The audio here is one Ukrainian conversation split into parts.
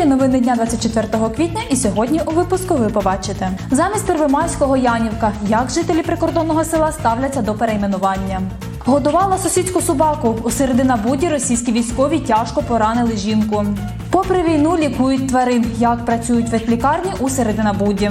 ефірі новини дня 24 квітня, і сьогодні у випуску ви побачите замість Первомайського Янівка, як жителі прикордонного села ставляться до перейменування. Годувала сусідську собаку. У середина буді російські військові тяжко поранили жінку. Попри війну лікують тварин. Як працюють ветлікарні у серединабуді.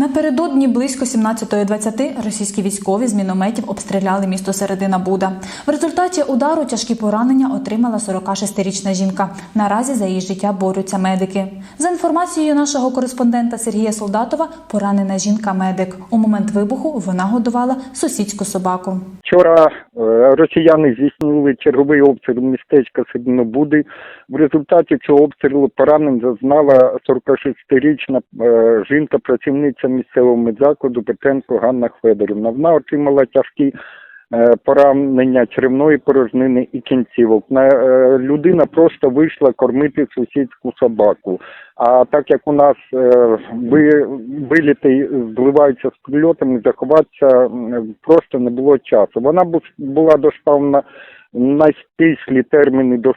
Напередодні близько 17.20 російські військові з мінометів обстріляли місто Середина Буда. В результаті удару тяжкі поранення отримала 46-річна жінка. Наразі за її життя борються медики. За інформацією нашого кореспондента Сергія Солдатова, поранена жінка медик. У момент вибуху вона годувала сусідську собаку. Вчора е, росіяни здійснили черговий обстріл містечка Сиднобуди. В результаті цього обстрілу поранень зазнала 46-річна е, жінка, працівниця місцевого медзакладу Петренко Ганна Федорівна. Вона отримала тяжкі е, поранення черевної порожнини і кінцівок. Е, людина просто вийшла кормити сусідську собаку. А так як у нас е, ви, виліти зливаються з прильотами, заховатися просто не було часу. Вона бу- була доставлена найстислі терміни до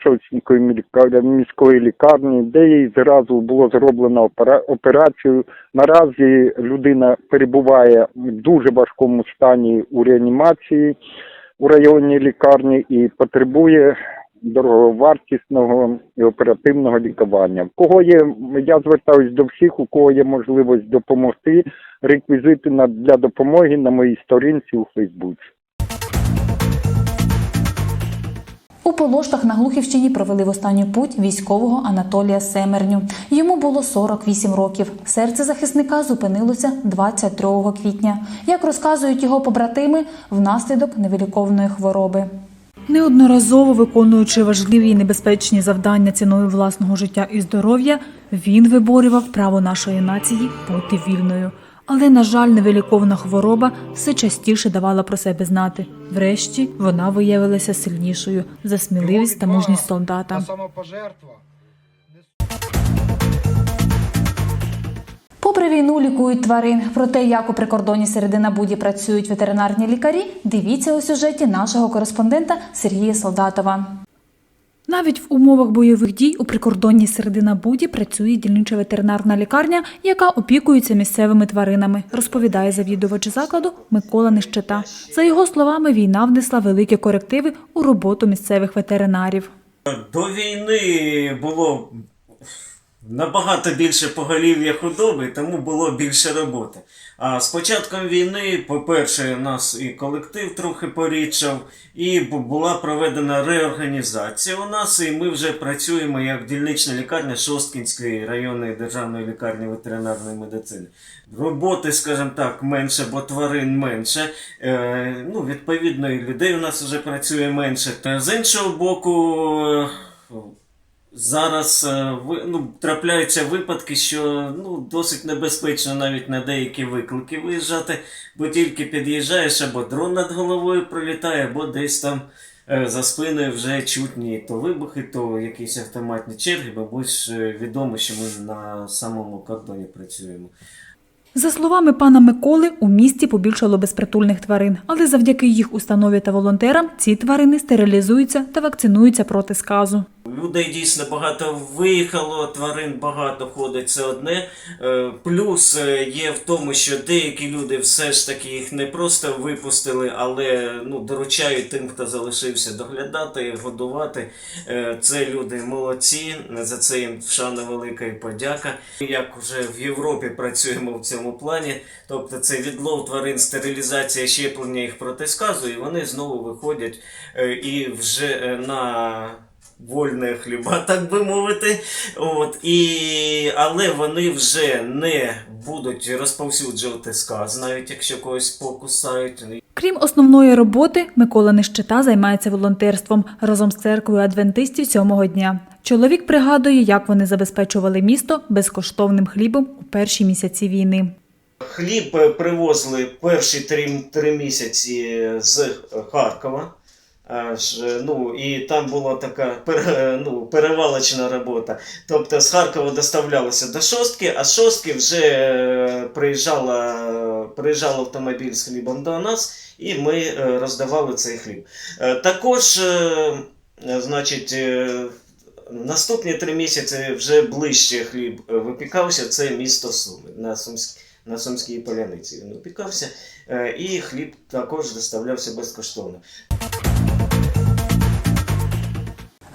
міліка- міської лікарні, де їй зразу було зроблено опера- операцію. Наразі людина перебуває в дуже важкому стані у реанімації у районній лікарні і потребує дороговартісного і оперативного лікування. В кого є, я звертаюсь до всіх, у кого є можливість допомогти. Реквізити для допомоги на моїй сторінці у Фейсбуці. У Полоштах на Глухівщині провели в останню путь військового Анатолія Семерню. Йому було 48 років. Серце захисника зупинилося 23 квітня. Як розказують його побратими, внаслідок невиліковної хвороби. Неодноразово виконуючи важливі і небезпечні завдання ціною власного життя і здоров'я, він виборював право нашої нації бути вільною. Але, на жаль, невиліковна хвороба все частіше давала про себе знати. Врешті вона виявилася сильнішою за сміливість та мужність солдата. Попри війну лікують тварин. Про те, як у прикордоні середина буді працюють ветеринарні лікарі, дивіться у сюжеті нашого кореспондента Сергія Солдатова. Навіть в умовах бойових дій у прикордонній середина буді працює дільнича ветеринарна лікарня, яка опікується місцевими тваринами, розповідає завідувач закладу Микола Нищета. За його словами, війна внесла великі корективи у роботу місцевих ветеринарів. До війни було набагато більше поголів'я худоби, тому було більше роботи. А з початком війни, по-перше, нас і колектив трохи порідшав, і була проведена реорганізація у нас, і ми вже працюємо як дільнична лікарня Шосткінської районної державної лікарні ветеринарної медицини. Роботи, скажімо так, менше, бо тварин менше. Е, ну, відповідно, і людей у нас вже працює менше. Та з іншого боку, е, Зараз е, ну, трапляються випадки, що ну, досить небезпечно навіть на деякі виклики виїжджати, бо тільки під'їжджаєш, або дрон над головою пролітає, або десь там е, за спиною вже чутні то вибухи, то якісь автоматні черги, бо ж е, відомо, що ми на самому кордоні працюємо. За словами пана Миколи, у місті побільшало безпритульних тварин, але завдяки їх установі та волонтерам ці тварини стерилізуються та вакцинуються проти сказу. Людей дійсно багато виїхало, тварин багато ходить, це одне. Е, Плюс е, є в тому, що деякі люди все ж таки їх не просто випустили, але ну, доручають тим, хто залишився доглядати, годувати. Е, Це люди молодці, за це їм шана велика і подяка. Як вже в Європі працюємо в цьому плані, тобто це відлов тварин, стерилізація, щеплення їх протисказу, і вони знову виходять е, і вже е, на вольне хліба, так би мовити. От, і, але вони вже не будуть розповсюджувати сказ, навіть якщо когось покусають. Крім основної роботи, Микола Нещета займається волонтерством разом з церквою адвентистів сьомого дня. Чоловік пригадує, як вони забезпечували місто безкоштовним хлібом у перші місяці війни. Хліб е, привозили перші три, три місяці з Харкова. Аж, ну, і там була така пере- ну, перевалочна робота. Тобто з Харкова доставлялося до шостки, а з шостки вже е, приїжджала, приїжджав автомобіль з хлібом до нас, і ми е, роздавали цей хліб. Е, Також Значить, наступні три місяці вже ближче хліб випікався. Це місто Суми на, Сумськ... на Сумській поляниці. Він випікався, е, і хліб також доставлявся безкоштовно.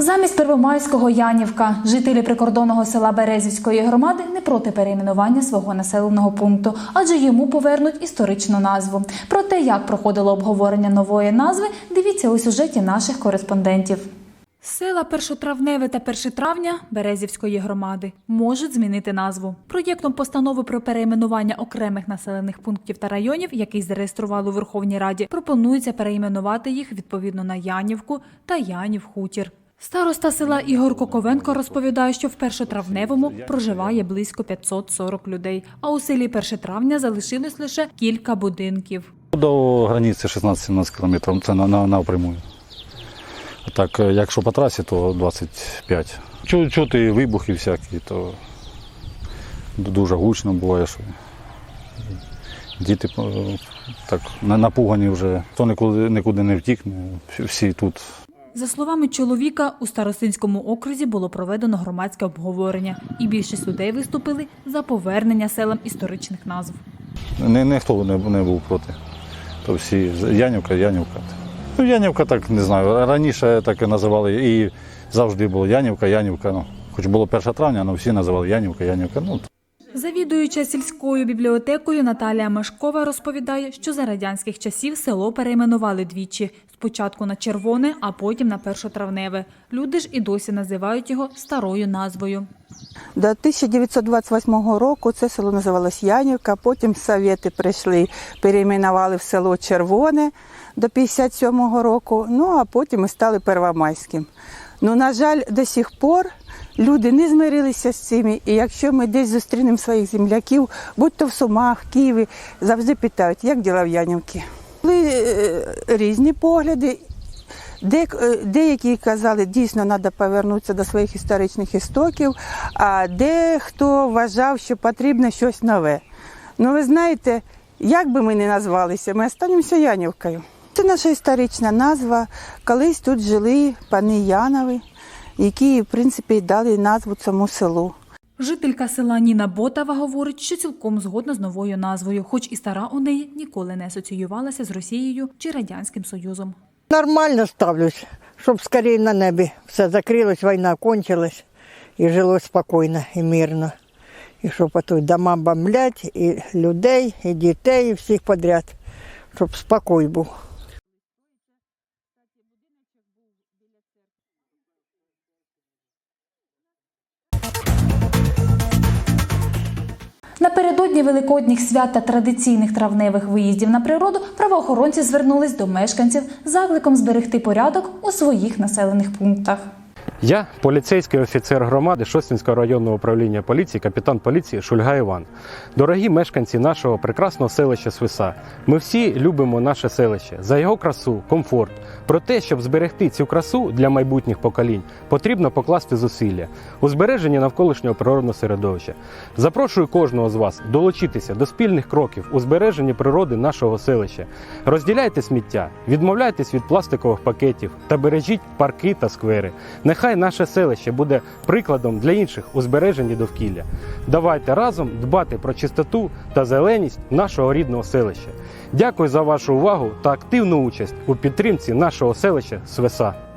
Замість Первомайського Янівка жителі прикордонного села Березівської громади не проти перейменування свого населеного пункту, адже йому повернуть історичну назву. Про те, як проходило обговорення нової назви, дивіться у сюжеті наших кореспондентів. Села Першотравневе та Першотравня Березівської громади можуть змінити назву. Проєктом постанови про перейменування окремих населених пунктів та районів, який зареєстрували у Верховній Раді, пропонується перейменувати їх відповідно на Янівку та Янів Хутір. Староста села Ігор Коковенко розповідає, що в першотравневому проживає близько 540 людей, а у селі Першотравня залишилось лише кілька будинків. До границі 16-17 кілометрів, це на, на, напряму. Так, е, якщо по трасі, то 25. Чу, чути вибухи всякі, то дуже гучно буває, що діти е, так напугані вже, хто нікуди, нікуди не всі- всі тут. За словами чоловіка, у Старостинському окрузі було проведено громадське обговорення, і більшість людей виступили за повернення селам історичних назв. Не, ніхто не, не був проти. То всі Янівка, Янівка. Ну, Янівка так не знаю. Раніше так і називали і завжди було Янівка, Янівка. Ну, хоч було 1 травня, але всі називали Янівка, Янівка. Ну, Завідуюча сільською бібліотекою Наталія Машкова розповідає, що за радянських часів село перейменували двічі: спочатку на червоне, а потім на першотравневе. Люди ж і досі називають його старою назвою. До 1928 року це село називалось Янівка, потім совєти прийшли, перейменували в село Червоне до 57 року, ну а потім ми стали Первомайським. Ну, на жаль, до сих пор люди не змирилися з цим. І якщо ми десь зустрінемо своїх земляків, будь то в Сумах, Києві, завжди питають, як діла в Янівці. Були е, різні погляди. Е, деякі казали, дійсно треба повернутися до своїх історичних істоків, а дехто вважав, що потрібно щось нове. Ну, ви знаєте, як би ми не назвалися, ми останемося Янівкою. Це наша історична назва. Колись тут жили пани Янови, які, в принципі, дали назву цьому селу. Жителька села Ніна Ботава говорить, що цілком згодна з новою назвою, хоч і стара у неї ніколи не асоціювалася з Росією чи Радянським Союзом. Нормально ставлюсь, щоб скорее на небі все закрилось, війна кончилась і жило спокійно і мирно. І щоб тут дома бомблять, і людей, і дітей, і всіх подряд, щоб спокій був. Напередодні великодніх свят та традиційних травневих виїздів на природу правоохоронці звернулись до мешканців з закликом зберегти порядок у своїх населених пунктах. Я поліцейський офіцер громади Шостинського районного управління поліції, капітан поліції Шульга Іван. Дорогі мешканці нашого прекрасного селища Свиса. Ми всі любимо наше селище за його красу, комфорт. Про те, щоб зберегти цю красу для майбутніх поколінь, потрібно покласти зусилля у збереженні навколишнього природного середовища. Запрошую кожного з вас долучитися до спільних кроків у збереженні природи нашого селища. Розділяйте сміття, відмовляйтесь від пластикових пакетів та бережіть парки та сквери. Нехай наше селище буде прикладом для інших у збереженні довкілля. Давайте разом дбати про чистоту та зеленість нашого рідного селища. Дякую за вашу увагу та активну участь у підтримці нашого селища Свеса.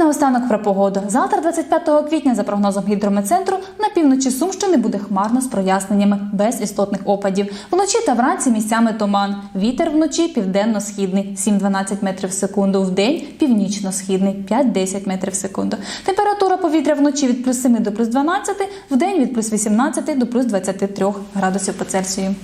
Наостанок про погоду. Завтра, 25 квітня, за прогнозом гідрометцентру, на півночі Сумщини буде хмарно з проясненнями, без істотних опадів. Вночі та вранці місцями туман. Вітер вночі південно-східний 7-12 метрів в секунду. В день північно-східний 5-10 метрів в секунду. Температура повітря вночі від плюс 7 до плюс 12, в день від плюс 18 до плюс 23 градусів по Цельсію.